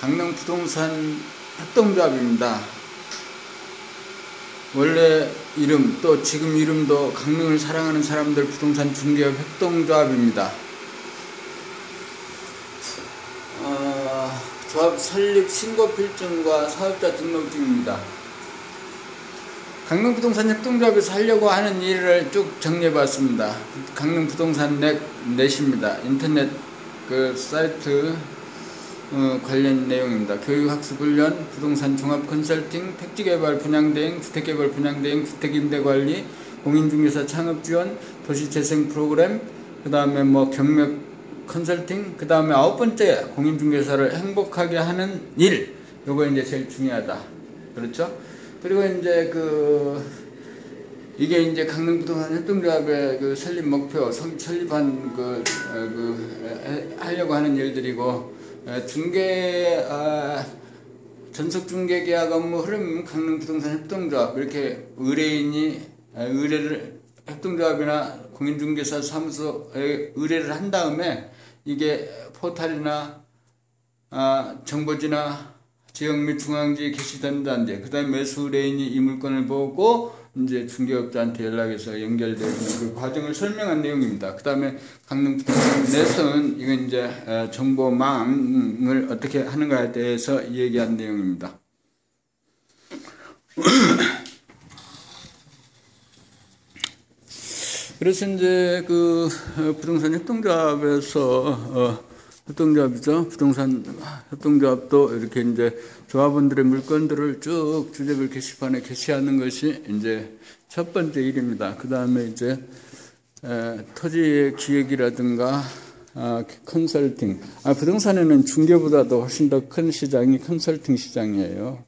강릉 부동산 협동조합입니다. 원래 이름 또 지금 이름도 강릉을 사랑하는 사람들 부동산 중개업 협동조합입니다. 어, 조합 설립 신고 필증과 사업자 등록증입니다. 강릉 부동산 협동조합에서 하려고 하는 일을 쭉 정리해 봤습니다. 강릉 부동산 넷, 넷입니다. 인터넷 그 사이트 어, 관련 내용입니다. 교육학습 훈련, 부동산 종합 컨설팅, 택지개발 분양대행, 주택개발 분양대행, 주택임대관리, 공인중개사 창업 지원, 도시재생 프로그램, 그 다음에 뭐 경력 컨설팅, 그 다음에 아홉 번째 공인중개사를 행복하게 하는 일, 요거 이제 제일 중요하다. 그렇죠? 그리고 이제 그 이게 이제 강릉부동산 협동조합의 그 설립 목표, 설립한 그, 어, 그 하려고 하는 일들이고 중개 아, 전속 중개 계약 업무 흐름 강릉 부동산 협동조합 이렇게 의뢰인이 아, 의뢰를 협동조합이나 공인중개사 사무소에 의뢰를 한 다음에 이게 포탈이나 아, 정보지나 지역 및 중앙지에 게시된다는데 그 다음에 매수 의뢰인이 이 물건을 보고 이제 중개업자한테 연락해서 연결되는 그 과정을 설명한 내용입니다. 그 다음에 강릉 내선 이건 이제 정보망을 어떻게 하는가에 대해서 얘기한 내용입니다. 그래서 이제 그 어, 부동산 협동조합에서 어 협동조합이죠. 부동산 협동조합도 이렇게 이제 조합원들의 물건들을 쭉 주제별 게시판에 게시하는 것이 이제 첫 번째 일입니다. 그 다음에 이제 에, 토지의 기획이라든가 아, 컨설팅. 아, 부동산에는 중개보다도 훨씬 더 큰 시장이 컨설팅 시장이에요.